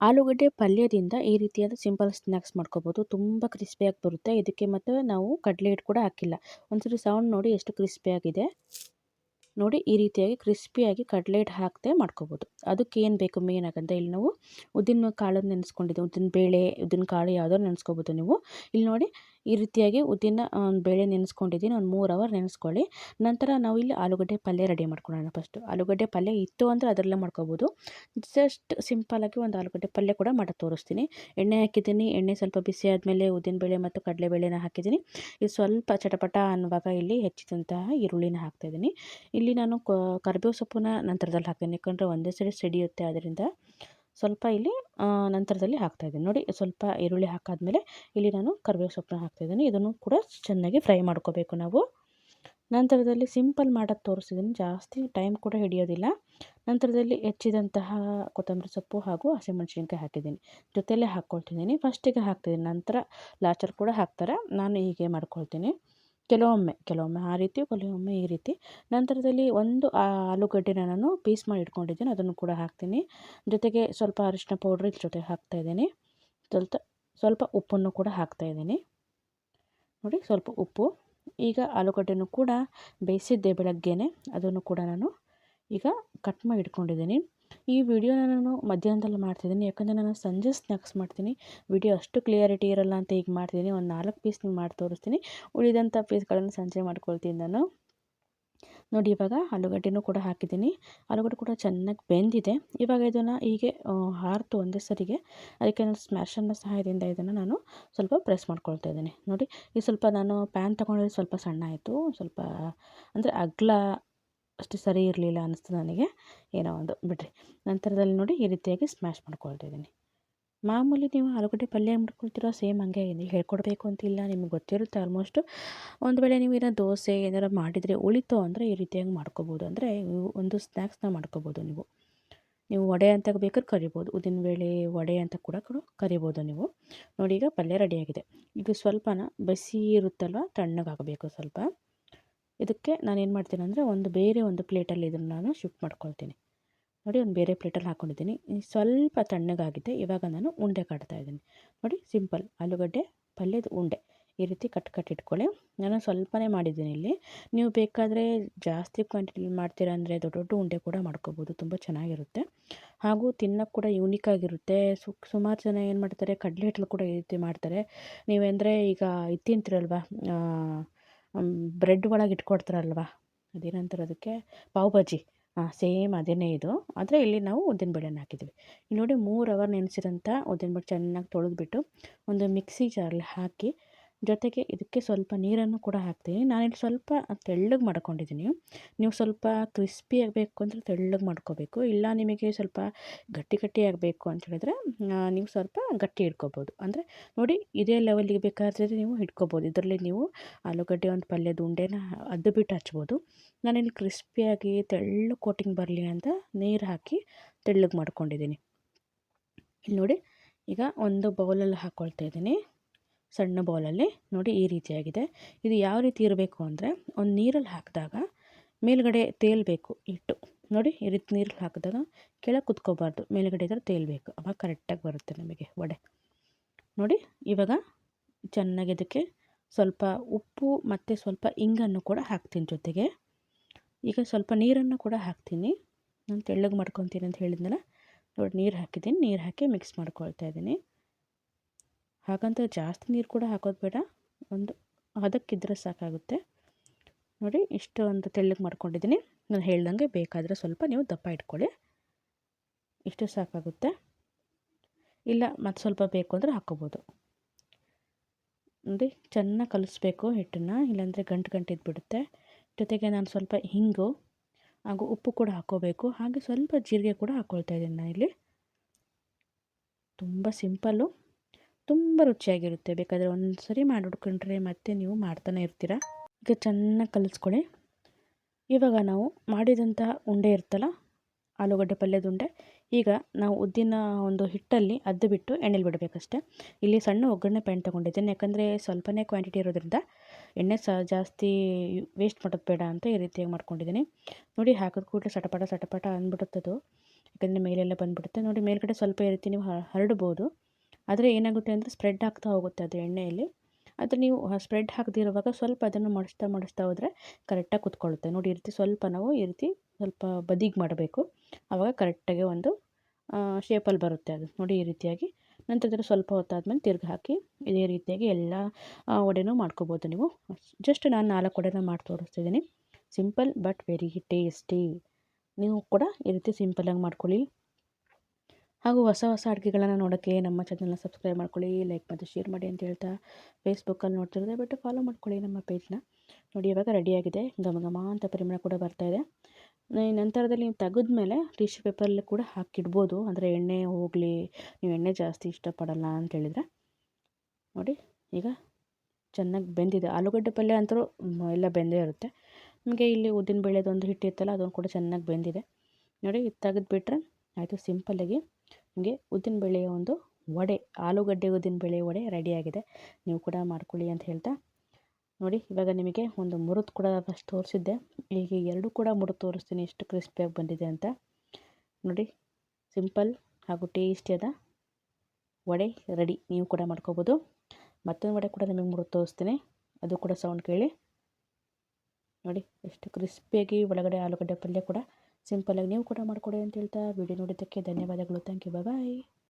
ಆಲೂಗಡ್ಡೆ ಪಲ್ಯದಿಂದ ಈ ರೀತಿಯಾದ ಸಿಂಪಲ್ ಸ್ನ್ಯಾಕ್ಸ್ ಮಾಡ್ಕೋಬೋದು. ತುಂಬ ಕ್ರಿಸ್ಪಿಯಾಗಿ ಬರುತ್ತೆ. ಇದಕ್ಕೆ ಮತ್ತು ನಾವು ಕಡಲೆ ಹಿಟ್ಟು ಕೂಡ ಹಾಕಿಲ್ಲ. ಒಂದ್ಸರಿ ಸೌಂಡ್ ನೋಡಿ ಎಷ್ಟು ಕ್ರಿಸ್ಪಿಯಾಗಿದೆ ನೋಡಿ ಈ ರೀತಿಯಾಗಿ ಕ್ರಿಸ್ಪಿಯಾಗಿ ಕಡಲೆ ಹಿಟ್ಟು ಹಾಕದೆ ಮಾಡ್ಕೋಬೋದು. ಅದಕ್ಕೆ ಏನು ಬೇಕು ಮೇನ್ ಆಗಂತ ಇಲ್ಲಿ ನಾವು ಉದ್ದಿನ ಕಾಳು ನೆನೆಸ್ಕೊಂಡಿದ್ದೆ ಉದ್ದಿನ ಬೇಳೆ, ಉದ್ದಿನ ಕಾಳು ಯಾವುದೋ ನೆನೆಸ್ಕೋಬೋದು ನೀವು. ಇಲ್ಲಿ ನೋಡಿ ಈ ರೀತಿಯಾಗಿ ಉದ್ದಿನ ಬೇಳೆ ನೆನೆಸ್ಕೊಂಡಿದ್ದೀನಿ. ಒಂದು ಮೂರು ಅವರ್ ನೆನೆಸ್ಕೊಳ್ಳಿ. ನಂತರ ನಾವು ಇಲ್ಲಿ ಆಲೂಗಡ್ಡೆ ಪಲ್ಯ ರೆಡಿ ಮಾಡ್ಕೊಳ್ಳೋಣ ಫಸ್ಟು ಆಲೂಗಡ್ಡೆ ಪಲ್ಯ ಇತ್ತು ಅಂದರೆ ಅದರಲ್ಲೇ ಮಾಡ್ಕೋಬೋದು. ಜಸ್ಟ್ ಸಿಂಪಲಾಗಿ ಒಂದು ಆಲೂಗಡ್ಡೆ ಪಲ್ಯ ಕೂಡ ಮಾಡಿ ತೋರಿಸ್ತೀನಿ. ಎಣ್ಣೆ ಹಾಕಿದ್ದೀನಿ. ಎಣ್ಣೆ ಸ್ವಲ್ಪ ಬಿಸಿ ಆದಮೇಲೆ ಉದ್ದಿನ ಬೇಳೆ ಮತ್ತು ಕಡಲೆಬೇಳೆನ ಹಾಕಿದ್ದೀನಿ. ಇದು ಸ್ವಲ್ಪ ಚಟಪಟ ಅನ್ನುವಾಗ ಇಲ್ಲಿ ಹೆಚ್ಚಿದಂತಹ ಈರುಳ್ಳಿನ ಹಾಕ್ತಾಯಿದ್ದೀನಿ ಇಲ್ಲಿ ನಾನು ಕರ್ಬೇವು ಸೊಪ್ಪನ್ನ ನಂತರದಲ್ಲಿ ಹಾಕ್ತೀನಿ. ಯಾಕಂದರೆ ಒಂದೇ ಸರಿ ಸಿಡಿಯುತ್ತೆ. ಅದರಿಂದ ಸ್ವಲ್ಪ ಇಲ್ಲಿ ನಂತರದಲ್ಲಿ ಹಾಕ್ತಾಯಿದ್ದೀನಿ ನೋಡಿ, ಸ್ವಲ್ಪ ಈರುಳ್ಳಿ ಹಾಕಾದ್ಮೇಲೆ ಇಲ್ಲಿ ನಾನು ಕರಿಬೇವು ಸೊಪ್ಪನ್ನ ಹಾಕ್ತಾಯಿದ್ದೀನಿ ಇದನ್ನು ಕೂಡ ಚೆನ್ನಾಗಿ ಫ್ರೈ ಮಾಡ್ಕೋಬೇಕು ನಾವು. ನಂತರದಲ್ಲಿ ಸಿಂಪಲ್ ಮಾಡೋದು ತೋರಿಸಿದ್ದೀನಿ. ಜಾಸ್ತಿ ಟೈಮ್ ಕೂಡ ಹಿಡಿಯೋದಿಲ್ಲ. ನಂತರದಲ್ಲಿ ಹೆಚ್ಚಿದಂತಹ ಕೊತ್ತಂಬರಿ ಸೊಪ್ಪು ಹಾಗೂ ಹಸಿಮೆಣಸಿನ್ಕಾಯಿ ಹಾಕಿದ್ದೀನಿ. ಜೊತೆಯಲ್ಲೇ ಹಾಕ್ಕೊಳ್ತಿದ್ದೀನಿ. ಫಸ್ಟಿಗೆ ಹಾಕ್ತಿದ್ದೀನಿ. ನಂತರ ಲಾಸ್ಟಲ್ಲಿ ಕೂಡ ಹಾಕ್ತಾರೆ. ನಾನು ಹೀಗೆ ಮಾಡ್ಕೊಳ್ತೀನಿ. ಕೆಲವೊಮ್ಮೆ ಕೆಲವೊಮ್ಮೆ ಆ ರೀತಿ, ಕೆಲವೊಮ್ಮೆ ಈ ರೀತಿ. ನಂತರದಲ್ಲಿ ಒಂದು ಆಲೂಗಡ್ಡೆನ ನಾನು ಪೀಸ್ ಮಾಡಿ ಇಟ್ಕೊಂಡಿದ್ದೀನಿ. ಅದನ್ನು ಕೂಡ ಹಾಕ್ತೀನಿ. ಜೊತೆಗೆ ಸ್ವಲ್ಪ ಅರಿಶಿನ ಪೌಡ್ರ್ ಜೊತೆ ಹಾಕ್ತಾಯಿದ್ದೀನಿ ಸ್ವಲ್ಪ ಸ್ವಲ್ಪ ಉಪ್ಪನ್ನು ಕೂಡ ಹಾಕ್ತಾ ಇದ್ದೀನಿ. ನೋಡಿ, ಸ್ವಲ್ಪ ಉಪ್ಪು. ಈಗ ಆಲೂಗಡ್ಡೆನೂ ಕೂಡ ಬೇಯಿಸಿದ್ದೆ ಬೆಳಗ್ಗೆನೆ. ಅದನ್ನು ಕೂಡ ನಾನು ಈಗ ಕಟ್ ಮಾಡಿ ಇಟ್ಕೊಂಡಿದ್ದೀನಿ. ಈ ವಿಡಿಯೋನ ನಾನು ಮಧ್ಯಾಹ್ನದಲ್ಲಿ ಮಾಡ್ತಿದ್ದೀನಿ. ಯಾಕಂದರೆ ನಾನು ಸಂಜೆ ಸ್ನ್ಯಾಕ್ಸ್ ಮಾಡ್ತೀನಿ. ವಿಡಿಯೋ ಅಷ್ಟು ಕ್ಲಿಯರಿಟಿ ಇರೋಲ್ಲ ಅಂತ ಈಗ ಮಾಡ್ತಿದ್ದೀನಿ. ಒಂದು ನಾಲ್ಕು ಪೀಸ್ ಮಾಡಿ ತೋರಿಸ್ತೀನಿ. ಉಳಿದಂಥ ಪೀಸ್ಗಳನ್ನು ಸಂಜೆ ಮಾಡ್ಕೊಳ್ತೀನಿ ನಾನು. ನೋಡಿ, ಇವಾಗ ಆಲೂಗಡ್ಡೆನೂ ಕೂಡ ಹಾಕಿದ್ದೀನಿ. ಆಲೂಗಡ್ಡೆ ಕೂಡ ಚೆನ್ನಾಗಿ ಬೆಂದಿದೆ. ಇವಾಗ ಇದನ್ನು ಹೀಗೆ ಹಾರ್ತು ಒಂದೇ ಸರಿಗೆ. ಅದಕ್ಕೆ ನಾನು ಸ್ಮ್ಯಾಶನ್ನ ಸಹಾಯದಿಂದ ಇದನ್ನು ನಾನು ಸ್ವಲ್ಪ ಪ್ರೆಸ್ ಮಾಡ್ಕೊಳ್ತಾ ಇದ್ದೀನಿ. ನೋಡಿ, ಈ ಸ್ವಲ್ಪ ನಾನು ಪ್ಯಾನ್ ತೊಗೊಂಡಿದ್ದು ಸ್ವಲ್ಪ ಸಣ್ಣ ಆಯಿತು. ಸ್ವಲ್ಪ, ಅಂದರೆ ಅಗ್ಲ ಅಷ್ಟು ಸರಿ ಇರಲಿಲ್ಲ ಅನ್ನಿಸ್ತು ನನಗೆ. ಏನೋ ಒಂದು, ಬಿಡ್ರಿ. ನಂತರದಲ್ಲಿ ನೋಡಿ ಈ ರೀತಿಯಾಗಿ ಸ್ಮ್ಯಾಶ್ ಮಾಡ್ಕೊಳ್ತಿದ್ದೀನಿ ಮಾಮೂಲಿ ನೀವು ಆಲೂಗಡ್ಡೆ ಪಲ್ಯ ಮಾಡ್ಕೊಳ್ತಿರೋ ಸೇಮ್ ಹಂಗೆ ಹೇಳ್ಕೊಡ್ಬೇಕು ಅಂತಿಲ್ಲ ನಿಮ್ಗೆ ಗೊತ್ತಿರುತ್ತೆ ಆಲ್ಮೋಸ್ಟು ಒಂದು ವೇಳೆ ನೀವು ಏನೋ ದೋಸೆ ಏನಾರು ಮಾಡಿದರೆ ಉಳಿತು ಅಂದರೆ ಈ ರೀತಿಯಾಗಿ ಮಾಡ್ಕೋಬೋದು. ಅಂದರೆ ಒಂದು ಸ್ನ್ಯಾಕ್ಸ್ನ ಮಾಡ್ಕೋಬೋದು ನೀವು. ನೀವು ವಡೆ ಅಂತ ಬೇಕಾದ್ರೆ ಕರಿಬೋದು. ಬೇಳೆ ವಡೆ ಅಂತ ಕೂಡ ಕೂಡ ಕರಿಬೋದು ನೀವು. ನೋಡಿ ಈಗ ಪಲ್ಯ ರೆಡಿಯಾಗಿದೆ ಇದು ಸ್ವಲ್ಪನ ಬಿಸಿ ಇರುತ್ತಲ್ವ, ತಣ್ಣಗಾಗಬೇಕು ಸ್ವಲ್ಪ. ಇದಕ್ಕೆ ನಾನು ಏನು ಮಾಡ್ತೀನಿ ಅಂದರೆ ಒಂದು ಬೇರೆ ಒಂದು ಪ್ಲೇಟಲ್ಲಿ ಇದನ್ನು ನಾನು ಶಿಫ್ಟ್ ಮಾಡ್ಕೊಳ್ತೀನಿ. ನೋಡಿ, ಒಂದು ಬೇರೆ ಪ್ಲೇಟಲ್ಲಿ ಹಾಕ್ಕೊಂಡಿದ್ದೀನಿ ಸ್ವಲ್ಪ ತಣ್ಣಗಾಗಿದೆ. ಇವಾಗ ನಾನು ಉಂಡೆ ಇದ್ದೀನಿ. ನೋಡಿ, ಸಿಂಪಲ್ ಆಲೂಗಡ್ಡೆ, ಪಲ್ಯದ ಉಂಡೆ. ಈ ರೀತಿ ಕಟ್ ಕಟ್ ಇಟ್ಕೊಳ್ಳಿ. ನಾನು ಸ್ವಲ್ಪನೇ ಮಾಡಿದ್ದೀನಿ ಇಲ್ಲಿ. ನೀವು ಬೇಕಾದರೆ ಜಾಸ್ತಿ ಕ್ವಾಂಟಿಟಿಲಿ ಮಾಡ್ತೀರಾ ಅಂದರೆ ದೊಡ್ಡ ದೊಡ್ಡ ಉಂಡೆ ಕೂಡ ಮಾಡ್ಕೋಬೋದು. ತುಂಬ ಚೆನ್ನಾಗಿರುತ್ತೆ. ಹಾಗೂ ತಿನ್ನೋಕ್ಕೆ ಕೂಡ ಯೂನಿಕ್ ಆಗಿರುತ್ತೆ. ಸುಮಾರು ಜನ ಏನು ಮಾಡ್ತಾರೆ ಕಡಲೆ ಹಿಟ್ಟಲು ಕೂಡ ಈ ರೀತಿ ಮಾಡ್ತಾರೆ. ನೀವೆಂದರೆ ಈಗ ಇದು ತಿಂತೀರಲ್ವ? ಬ್ರೆಡ್ ಒಳಗೆ ಇಟ್ಕೊಡ್ತಾರಲ್ವ? ಅದೇನಂತಾರೆ ಅದಕ್ಕೆ? ಪಾವ್ ಭಾಜಿ. ಹಾಂ ಸೇಮ್ ಅದೇನೇ ಇದು. ಆದರೆ ಇಲ್ಲಿ ನಾವು ಉದ್ದಿನಬೇಳೆನ ಹಾಕಿದ್ದೀವಿ. ಇಲ್ಲಿ ನೋಡಿ ಮೂರು ಅವರ್ ನೆನೆಸಿರೋಂಥ ಉದ್ದಿನಬೇಳೆ ಚೆನ್ನಾಗಿ ತೊಳೆದ್ಬಿಟ್ಟು ಒಂದು ಮಿಕ್ಸಿ ಜಾರಲ್ಲಿ ಹಾಕಿ ಜೊತೆಗೆ ಇದಕ್ಕೆ ಸ್ವಲ್ಪ ನೀರನ್ನು ಕೂಡ ಹಾಕ್ತೀನಿ. ನಾನಿಲ್ಲಿ ಸ್ವಲ್ಪ ತೆಳ್ಳಗೆ ಮಾಡ್ಕೊಂಡಿದ್ದೀನಿ. ನೀವು ಸ್ವಲ್ಪ ಕ್ರಿಸ್ಪಿ ಆಗಬೇಕು ಅಂದರೆ ತೆಳ್ಳಗೆ ಮಾಡ್ಕೋಬೇಕು. ಇಲ್ಲ ನಿಮಗೆ ಸ್ವಲ್ಪ ಗಟ್ಟಿ ಗಟ್ಟಿ ಆಗಬೇಕು ಅಂತ ಹೇಳಿದ್ರೆ ನೀವು ಸ್ವಲ್ಪ ಗಟ್ಟಿ ಇಟ್ಕೋಬೋದು. ಅಂದರೆ ನೋಡಿ, ಇದೇ ಲೆವೆಲಿಗೆ ಬೇಕಾದರೆ ನೀವು ಇಟ್ಕೋಬೋದು. ಇದರಲ್ಲಿ ನೀವು ಆಲೂಗಡ್ಡೆ ಒಂದು ಪಲ್ಯದ ಉಂಡೆನ ಅದು ಬಿಟ್ಟು ಹಚ್ಬೋದು. ನಾನಿಲ್ಲಿ ಕ್ರಿಸ್ಪಿಯಾಗಿ ತೆಳ್ಳು ಕೋಟಿಂಗ್ ಬರಲಿ ಅಂತ ನೀರು ಹಾಕಿ ತೆಳ್ಳಗೆ ಮಾಡ್ಕೊಂಡಿದ್ದೀನಿ. ಇಲ್ಲಿ ನೋಡಿ, ಈಗ ಒಂದು ಬೌಲಲ್ಲಿ ಹಾಕ್ಕೊಳ್ತಾ ಇದ್ದೀನಿ. ಸಣ್ಣ ಬೌಲಲ್ಲಿ ನೋಡಿ ಈ ರೀತಿಯಾಗಿದೆ. ಇದು ಯಾವ ರೀತಿ ಇರಬೇಕು ಅಂದರೆ ಒಂದು ನೀರಲ್ಲಿ ಹಾಕಿದಾಗ ಮೇಲುಗಡೆ ತೇಲಬೇಕು ಹಿಟ್ಟು ನೋಡಿ ಈ ರೀತಿ ನೀರಲ್ಲಿ ಹಾಕಿದಾಗ ಕೆಳಗೆ ಕುತ್ಕೋಬಾರ್ದು, ಮೇಲುಗಡೆ ಇದ್ರೆ ತೇಲಬೇಕು ಅವಾಗ ಕರೆಕ್ಟಾಗಿ ಬರುತ್ತೆ ನಮಗೆ ವಡೆ. ನೋಡಿ ಇವಾಗ ಚೆನ್ನಾಗಿ ಇದಕ್ಕೆ ಸ್ವಲ್ಪ ಉಪ್ಪು ಮತ್ತು ಸ್ವಲ್ಪ ಇಂಗನ್ನು ಕೂಡ ಹಾಕ್ತೀನಿ ಜೊತೆಗೆ. ಈಗ ಸ್ವಲ್ಪ ನೀರನ್ನು ಕೂಡ ಹಾಕ್ತೀನಿ. ನಾನು ತೆಳ್ಳಗೆ ಮಾಡ್ಕೊತೀನಿ ಅಂತ ಹೇಳಿದ್ನಲ್ಲ? ನೋಡಿ ನೀರು ಹಾಕಿದ್ದೀನಿ. ನೀರು ಹಾಕಿ ಮಿಕ್ಸ್ ಮಾಡ್ಕೊಳ್ತಾ ಇದ್ದೀನಿ. ಹಾಗಂತ ಜಾಸ್ತಿ ನೀರು ಕೂಡ ಹಾಕೋದು ಬೇಡ. ಒಂದು ಹದಕ್ಕಿದ್ರೆ ಸಾಕಾಗುತ್ತೆ. ನೋಡಿ ಇಷ್ಟು ಒಂದು ತೆಳ್ಳಗೆ ಮಾಡ್ಕೊಂಡಿದ್ದೀನಿ ನಾನು ಹೇಳ್ದಂಗೆ ಬೇಕಾದರೆ ಸ್ವಲ್ಪ ನೀವು ದಪ್ಪ ಇಟ್ಕೊಳ್ಳಿ. ಇಷ್ಟು ಸಾಕಾಗುತ್ತೆ. ಇಲ್ಲ, ಮತ್ತು ಸ್ವಲ್ಪ ಬೇಕು ಅಂದರೆ ಹಾಕ್ಕೋಬೋದು ನೋಡಿ, ಚೆನ್ನಾಗಿ ಕಲಿಸ್ಬೇಕು ಹಿಟ್ಟನ್ನು, ಇಲ್ಲಾಂದರೆ ಗಂಟು ಗಂಟು ಇದ್ಬಿಡುತ್ತೆ. ಜೊತೆಗೆ ನಾನು ಸ್ವಲ್ಪ ಹಿಂಗು, ಹಾಗೂ ಉಪ್ಪು ಕೂಡ ಹಾಕ್ಕೋಬೇಕು ಹಾಗೆ ಸ್ವಲ್ಪ ಜೀರಿಗೆ ಕೂಡ ಹಾಕ್ಕೊಳ್ತಾ ಇದ್ದೀನಿ ನಾನು ಇಲ್ಲಿ. ತುಂಬ ಸಿಂಪಲ್ಲು. ತುಂಬ ರುಚಿಯಾಗಿರುತ್ತೆ. ಬೇಕಾದರೆ ಒಂದು ಸರಿ ಮಾಡಿಕೊಂಡ್ರೆ ಮತ್ತೆ ನೀವು ಮಾಡ್ತಾನೆ ಇರ್ತೀರ? ಈಗ ಚೆನ್ನಾಗಿ ಕಲಿಸ್ಕೊಳ್ಳಿ ಇವಾಗ ನಾವು ಮಾಡಿದಂಥ ಉಂಡೆ ಇರ್ತಲ್ಲ, ಆಲೂಗಡ್ಡೆ ಪಲ್ಯದ ಉಂಡೆ, ಈಗ ನಾವು ಉದ್ದಿನ ಒಂದು ಹಿಟ್ಟಲ್ಲಿ ಅದ್ದು ಬಿಟ್ಟು ಎಣ್ಣೆಲಿ ಬಿಡಬೇಕಷ್ಟೆ. ಇಲ್ಲಿ ಸಣ್ಣ ಒಗ್ಗರಣೆ ಪ್ಯಾಂಟ್ ತೊಗೊಂಡಿದ್ದೇನೆ. ಯಾಕಂದರೆ ಸ್ವಲ್ಪನೇ ಕ್ವಾಂಟಿಟಿ ಇರೋದ್ರಿಂದ ಎಣ್ಣೆ ಸಹ ಜಾಸ್ತಿ ವೇಸ್ಟ್ ಮಾಡೋದು ಬೇಡ ಅಂತ ಈ ರೀತಿಯಾಗಿ ಮಾಡ್ಕೊಂಡಿದ್ದೀನಿ. ನೋಡಿ, ಹಾಕಿದ ಕೂಡಲೇ ಸಟಪಟ ಸಟಪಟ ಅಂದ್ಬಿಡುತ್ತದು ಯಾಕಂದರೆ ಮೇಲೆಲ್ಲ ಬಂದುಬಿಡುತ್ತೆ. ನೋಡಿ, ಮೇಲ್ಗಡೆ ಸ್ವಲ್ಪ ಈ ರೀತಿ ನೀವು ಹರಡ್ಬೋದು. ಆದರೆ ಏನಾಗುತ್ತೆ ಅಂದರೆ ಸ್ಪ್ರೆಡ್ ಆಗ್ತಾ ಹೋಗುತ್ತೆ ಅದು ಎಣ್ಣೆಯಲ್ಲಿ. ಅದು ನೀವು ಸ್ಪ್ರೆಡ್ ಹಾಕದಿರುವಾಗ ಸ್ವಲ್ಪ ಅದನ್ನು ಮಡಿಸ್ತಾ ಮಡಿಸ್ತಾ ಹೋದರೆ ಕರೆಕ್ಟಾಗಿ ಕುತ್ಕೊಳ್ಳುತ್ತೆ. ನೋಡಿ, ಈ ರೀತಿ ಸ್ವಲ್ಪ ನಾವು ಈ ರೀತಿ ಸ್ವಲ್ಪ ಬದಿಗೆ ಮಾಡಬೇಕು. ಆವಾಗ ಕರೆಕ್ಟಾಗಿ ಒಂದು ಶೇಪಲ್ಲಿ ಬರುತ್ತೆ ಅದು. ನೋಡಿ, ಈ ರೀತಿಯಾಗಿ. ನಂತರದ್ರೆ ಸ್ವಲ್ಪ ಹೊತ್ತಾದ್ಮೇಲೆ ತಿರ್ಗಿ ಹಾಕಿ ಇದೇ ರೀತಿಯಾಗಿ ಎಲ್ಲ ವಡೆನೂ ಮಾಡ್ಕೋಬೋದು ನೀವು. ಜಸ್ಟ್ ನಾನು ನಾಲ್ಕು ವಡೆನ ಮಾಡಿ ತೋರಿಸ್ತಿದ್ದೀನಿ. ಸಿಂಪಲ್ ಬಟ್ ವೆರಿ ಟೇಸ್ಟಿ ನೀವು ಕೂಡ ಈ ರೀತಿ ಸಿಂಪಲ್ಲಾಗಿ ಮಾಡ್ಕೊಳ್ಳಿ. ಹಾಗೂ ಹೊಸ ಹೊಸ ಅಡುಗೆಗಳನ್ನು ನೋಡೋಕ್ಕೆ ನಮ್ಮ ಚಾನಲ್ನ ಸಬ್ಸ್ಕ್ರೈಬ್ ಮಾಡ್ಕೊಳ್ಳಿ ಲೈಕ್ ಮತ್ತು ಶೇರ್ ಮಾಡಿ ಅಂತ ಹೇಳ್ತಾ ಫೇಸ್ಬುಕ್ಕಲ್ಲಿ ನೋಡ್ತಿರೋದೇ ಬಟ್ ಫಾಲೋ ಮಾಡ್ಕೊಳ್ಳಿ ನಮ್ಮ ಪೇಜ್ನ ನೋಡಿ ಇವಾಗ ರೆಡಿಯಾಗಿದೆ ಘಮ ಘಮ ಅಂತ ಪರಿಮಳ ಕೂಡ ಬರ್ತಾ ಇದೆ. ನಂತರದಲ್ಲಿ ನೀವು ತೆಗೆದ್ಮೇಲೆ ಟಿಶ್ಯೂ ಪೇಪರಲ್ಲಿ ಕೂಡ ಹಾಕಿಡ್ಬೋದು, ಅಂದರೆ ಎಣ್ಣೆ, ಹೋಗಲಿ, ನೀವು ಎಣ್ಣೆ ಜಾಸ್ತಿ ಇಷ್ಟಪಡಲ್ಲ ಅಂತೇಳಿದರೆ ನೋಡಿ ಈಗ ಚೆನ್ನಾಗಿ ಬೆಂದಿದೆ, ಆಲೂಗಡ್ಡೆ ಪಲ್ಯ ಅಂತೂ ಎಲ್ಲ ಬೆಂದೇ ಇರುತ್ತೆ. ನಿಮಗೆ ಇಲ್ಲಿ ಉದ್ದಿನ ಬೇಳೆದೊಂದು ಹಿಟ್ಟು ಇತ್ತಲ್ಲ ಅದೊಂದು ಕೂಡ ಚೆನ್ನಾಗಿ ಬೆಂದಿದೆ. ನೋಡಿ ಇದು ತೆಗೆದುಬಿಟ್ರೆ ಆಯಿತು ಸಿಂಪಲ್ಲಾಗಿ ನಿಮಗೆ ಉದ್ದಿನ ಬೇಳೆಯ ಒಂದು ವಡೆ, ಆಲೂಗಡ್ಡೆ ಉದ್ದಿನ ಬೇಳೆಯ ವಡೆ ರೆಡಿಯಾಗಿದೆ ನೀವು ಕೂಡ ಮಾಡ್ಕೊಳ್ಳಿ ಅಂತ ಹೇಳ್ತಾ. ನೋಡಿ, ಇವಾಗ ನಿಮಗೆ ಒಂದು ಮುರಿದು ಕೂಡ ಫಸ್ಟ್ ತೋರಿಸಿದ್ದೆ. ಈಗ ಎರಡು ಕೂಡ ಮುರಿದು ತೋರಿಸ್ತೀನಿ, ಎಷ್ಟು ಕ್ರಿಸ್ಪಿಯಾಗಿ ಬಂದಿದೆ ಅಂತ. ನೋಡಿ ಸಿಂಪಲ್ ಹಾಗೂ ಟೇಸ್ಟಿಯಾದ ವಡೆ ರೆಡಿ ನೀವು ಕೂಡ ಮಾಡ್ಕೋಬೋದು. ಮತ್ತೊಂದು ವಡೆ ಕೂಡ ನಿಮಗೆ ಮುರಿದು ತೋರಿಸ್ತೀನಿ. ಅದು ಕೂಡ ಸೌಂಡ್ ಕೇಳಿ. ನೋಡಿ, ಎಷ್ಟು ಕ್ರಿಸ್ಪಿಯಾಗಿ ಒಳಗಡೆ ಆಲೂಗಡ್ಡೆ ಪಲ್ಯ ಕೂಡ ಸಿಂಪಲಾಗಿ ನೀವು ಕೂಡ ಮಾಡ್ಕೊಡಿ ಅಂತ ಹೇಳ್ತಾ ವಿಡಿಯೋ ನೋಡಿದ್ದಕ್ಕೆ ಧನ್ಯವಾದಗಳು. Thank you bye